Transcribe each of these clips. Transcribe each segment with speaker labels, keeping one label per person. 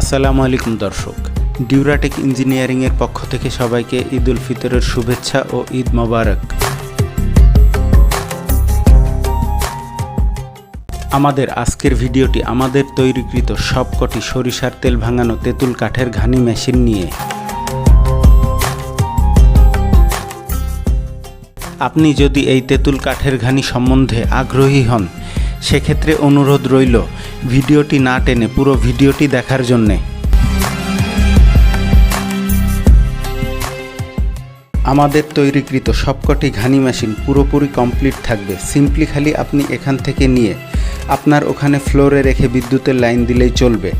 Speaker 1: আসসালামু আলাইকুম দর্শক। ডিউরাটেক ইঞ্জিনিয়ারিংয়ের পক্ষ থেকে সবাইকে ঈদ উল ফিতরের শুভেচ্ছা ও ঈদ মোবারক। আমাদের আজকের ভিডিওটি আমাদের তৈরিকৃত সবকটি সরিষার তেল ভাঙানো তেঁতুল কাঠের ঘানি মেশিন নিয়ে। আপনি যদি এই তেঁতুল কাঠের ঘানি সম্বন্ধে আগ্রহী হন সেক্ষেত্রে অনুরোধ রইল, ভিডিওটি না টেনে, পুরো ভিডিওটি দেখার জন্যে। আমাদের তৈরিকৃত সবকটি ঘানি মেশিন পুরোপুরি কমপ্লিট থাকবে। সিম্পলি খালি আপনি এখান থেকে নিয়ে, আপনার ওখানে ফ্লোরে রেখে বিদ্যুতের লাইন দিলেই চলবে।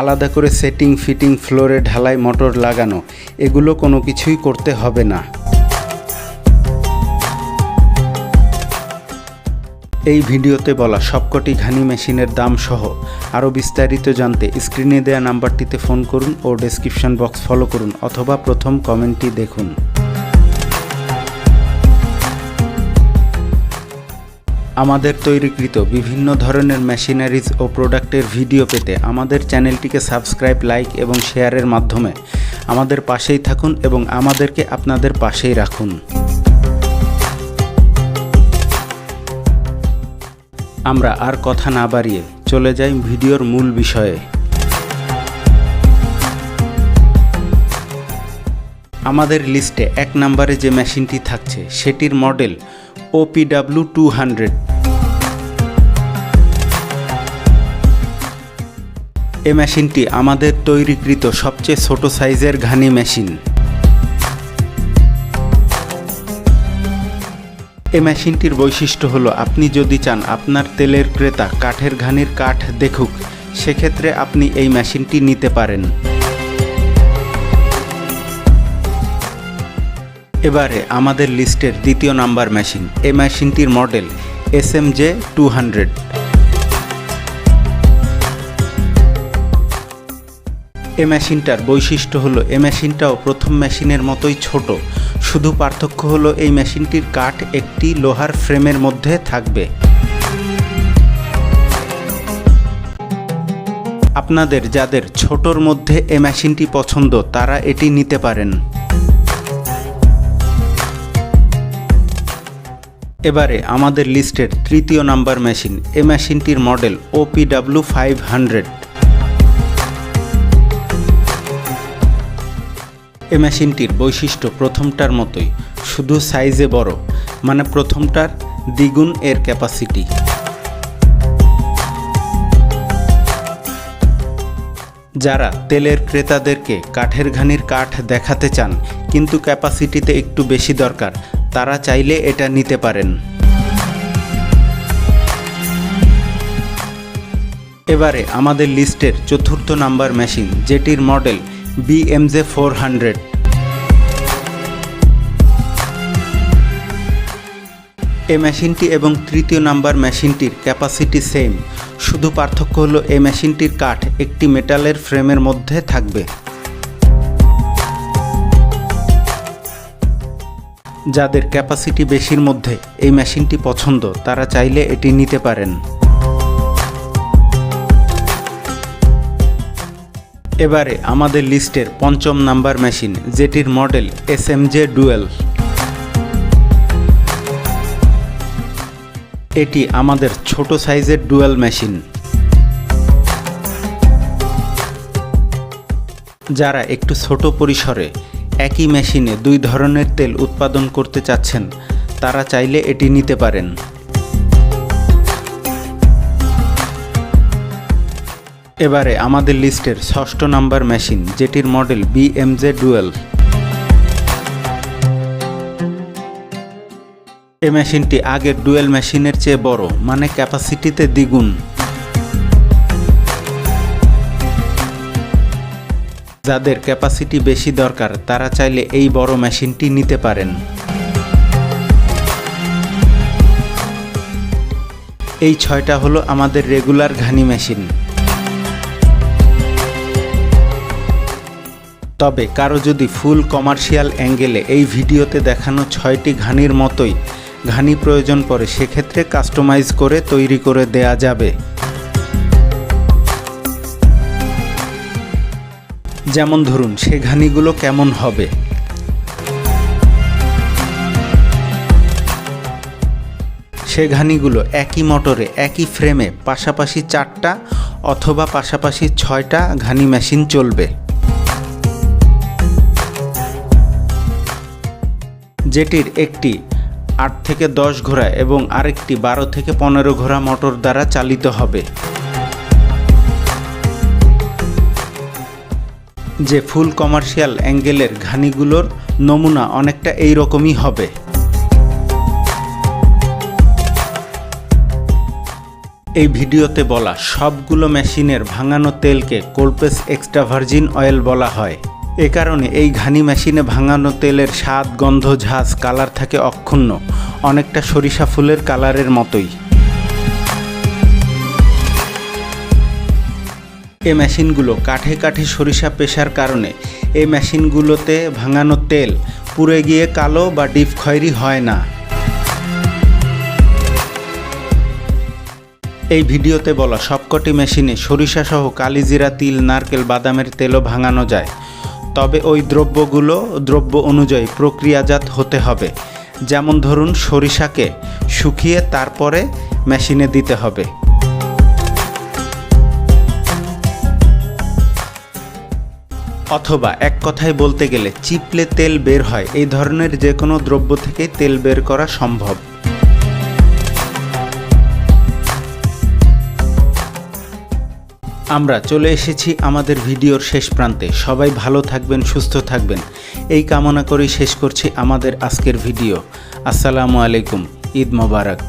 Speaker 1: আলাদা করে সেটিং, ফিটিং, ফ্লোরে ঢালাই, মোটর লাগানো, এগুলো কোনো কিছুই করতে হবে না। এই ভিডিওতে বলা সবকটি ঘানি মেশিনের দাম সহ আরও বিস্তারিত জানতে স্ক্রিনে দেয়া নাম্বারটিতে ফোন করুন ও ডেসক্রিপশন বক্স ফলো করুন অথবা প্রথম কমেন্টটি দেখুন। আমাদের তৈরিকৃত বিভিন্ন ধরনের মেশিনারিজ ও প্রোডাক্টের ভিডিও পেতে আমাদের চ্যানেলটিকে সাবস্ক্রাইব লাইক এবং শেয়ারের মাধ্যমে আমাদের পাশেই থাকুন এবং আমাদেরকে আপনাদের পাশেই রাখুন। আমরা আর কথা না বাড়িয়ে চলে যাই ভিডিওর মূল বিষয়ে। আমাদের লিস্টে এক নম্বরে যে মেশিনটি থাকছে, সেটির মডেল ওপিডাব্লিউ টু হান্ড্রেড এ মেশিনটি আমাদের তৈরিকৃত সবচেয়ে ছোট সাইজের ঘানি মেশিন। এ মেশিনটির বৈশিষ্ট্য হলো আপনি যদি চান আপনার তেলের ক্রেতা কাঠের ঘানির কাঠ দেখুক, সেক্ষেত্রে আপনি এই মেশিনটি নিতে পারেন। এবারে আমাদের লিস্টের দ্বিতীয় নাম্বার মেশিন। এই মেশিনটির model S M J two hundred এ মেশিনটার বৈশিষ্ট্য হলো এ মেশিনটাও প্রথম মেশিনের মতোই ছোট। শুধু পার্থক্য হলো এই মেশিনটির কাঠ একটি লোহার ফ্রেমের মধ্যে থাকবে। আপনাদের যাদের ছোটর মধ্যে এ মেশিনটি পছন্দ, তারা এটি নিতে পারেন। এবারে আমাদের লিস্টের তৃতীয় নাম্বার মেশিন, এ মেশিনটির মডেল ওপিডাব্লিউ ফাইভ হান্ড্রেড এ মেশিনটির বৈশিষ্ট্য প্রথমটার মতোই, শুধু সাইজে বড় মানে প্রথমটার দ্বিগুণ এর ক্যাপাসিটি যারা তেলের ক্রেতাদেরকে কাঠের ঘানির কাঠ দেখাতে চান, কিন্তু ক্যাপাসিটিতে একটু বেশি দরকার, তারা চাইলে এটা নিতে পারেন। এবারে আমাদের লিস্টের চতুর্থ নাম্বার মেশিন, যেটির মডেল বিএমজে ফোর হান্ড্রেড এই মেশিনটি এবং তৃতীয় নাম্বার মেশিনটির ক্যাপাসিটি সেম শুধু পার্থক্য হলো এই মেশিনটির কাঠ একটি মেটালের ফ্রেমের মধ্যে থাকবে। যাদের ক্যাপাসিটি বেশির মধ্যে এই মেশিনটি পছন্দ, তারা চাইলে এটি নিতে পারেন। এবারে আমাদের লিস্টের পঞ্চম নাম্বার মেশিন, যেটির model S M J dual. এটি আমাদের ছোট সাইজের ডুয়েল মেশিন। যারা একটু ছোট পরিসরে একই মেশিনে দুই ধরনের তেল উৎপাদন করতে চাচ্ছেন, তারা চাইলে এটি নিতে পারেন। এবারে আমাদের লিস্টের ষষ্ঠ নাম্বার মেশিন, যেটির মডেল বি বিএমজে ডুয়েল। এ মেশিনটি আগের ডুয়েল মেশিনের চেয়ে বড় মানে ক্যাপাসিটিতে দ্বিগুণ। যাদের ক্যাপাসিটি বেশি দরকার, তারা চাইলে এই বড় মেশিনটি নিতে পারেন। এই ছয়টা হলো আমাদের রেগুলার ঘানি মেশিন। তবে কারও যদি ফুল কমার্শিয়াল অ্যাঙ্গেলে এই ভিডিওতে দেখানো ছয়টি ঘানির মতোই ঘানি প্রয়োজন পড়ে, সেক্ষেত্রে কাস্টমাইজ করে তৈরি করে দেয়া যাবে। যেমন ধরুন, সে ঘানিগুলো কেমন হবে? সে ঘানিগুলো একই মোটরে, একই ফ্রেমে পাশাপাশি চারটা অথবা পাশাপাশি ছয়টা ঘানি মেশিন চলবে। যেটির একটি আট থেকে দশ ঘোড়া এবং আরেকটি বারো থেকে পনেরো ঘোড়া মোটর দ্বারা চালিত হবে। যে ফুল কমার্শিয়াল অ্যাঙ্গেলের ঘানিগুলোর নমুনা অনেকটা এই রকমই হবে। এই ভিডিওতে বলা সবগুলো মেশিনের ভাঙানো তেলকে cold press extra virgin oil বলা হয়। এ কারণে এই ঘানি মেশিনে ভাঙানো তেলের স্বাদ, গন্ধ, ঝাঁজ, কালার থাকে অক্ষুণ্ণ, অনেকটা সরিষা ফুলের কালারের মতোই। এ মেশিনগুলো কাঠে কাঠে সরিষা পেশার কারণে এই মেশিনগুলোতে ভাঙানো তেল পুড়ে গিয়ে কালো বা ডিপ খয়েরি হয় না। এই ভিডিওতে বলা সবকটি মেশিনে সরিষা সহ কালিজিরা, তিল, নারকেল, বাদামের তেলও ভাঙানো যায়। তবে ওই দ্রব্যগুলো দ্রব্য অনুযায়ী প্রক্রিয়াজাত হতে হবে। যেমন ধরুন সরিষাকে শুকিয়ে তারপরে মেশিনে দিতে হবে। অথবা এক কথায় বলতে গেলে, চিপলে তেল বের হয়। এই ধরনের যে কোনো দ্রব্য থেকে তেল বের করা সম্ভব। আমরা চলে এসেছি আমাদের ভিডিওর শেষ প্রান্তে। সবাই ভালো থাকবেন, সুস্থ থাকবেন। এই কামনা করেই শেষ করছি আমাদের আজকের ভিডিও। আসসালামু আলাইকুম, ঈদ মোবারক।